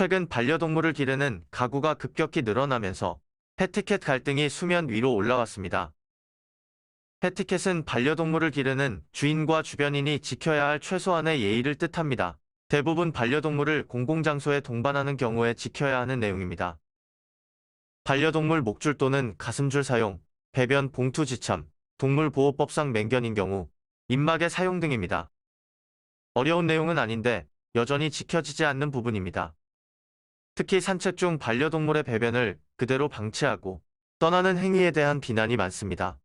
최근 반려동물을 기르는 가구가 급격히 늘어나면서 패티켓 갈등이 수면 위로 올라왔습니다. 패티켓은 반려동물을 기르는 주인과 주변인이 지켜야 할 최소한의 예의를 뜻합니다. 대부분 반려동물을 공공장소에 동반하는 경우에 지켜야 하는 내용입니다. 반려동물 목줄 또는 가슴줄 사용, 배변 봉투 지참, 동물보호법상 맹견인 경우, 입막의 사용 등입니다. 어려운 내용은 아닌데 여전히 지켜지지 않는 부분입니다. 특히 산책 중 반려동물의 배변을 그대로 방치하고 떠나는 행위에 대한 비난이 많습니다.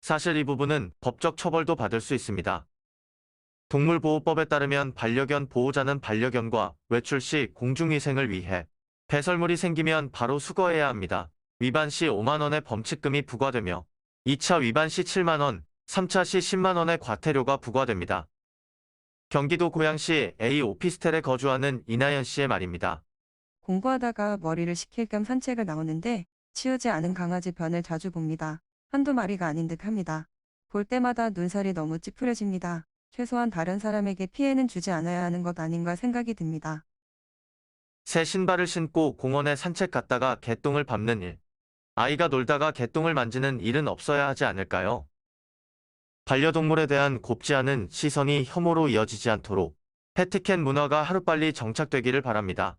사실 이 부분은 법적 처벌도 받을 수 있습니다. 동물보호법에 따르면 반려견 보호자는 반려견과 외출 시 공중위생을 위해 배설물이 생기면 바로 수거해야 합니다. 위반 시 5만원의 범칙금이 부과되며 2차 위반 시 7만원, 3차 시 10만원의 과태료가 부과됩니다. 경기도 고양시 A 오피스텔에 거주하는 이나연 씨의 말입니다. 공부하다가 머리를 식힐 겸 산책을 나오는데 치우지 않은 강아지 변을 자주 봅니다. 한두 마리가 아닌 듯 합니다. 볼 때마다 눈살이 너무 찌푸려집니다. 최소한 다른 사람에게 피해는 주지 않아야 하는 것 아닌가 생각이 듭니다. 새 신발을 신고 공원에 산책 갔다가 개똥을 밟는 일. 아이가 놀다가 개똥을 만지는 일은 없어야 하지 않을까요? 반려동물에 대한 곱지 않은 시선이 혐오로 이어지지 않도록 패티켓 문화가 하루빨리 정착되기를 바랍니다.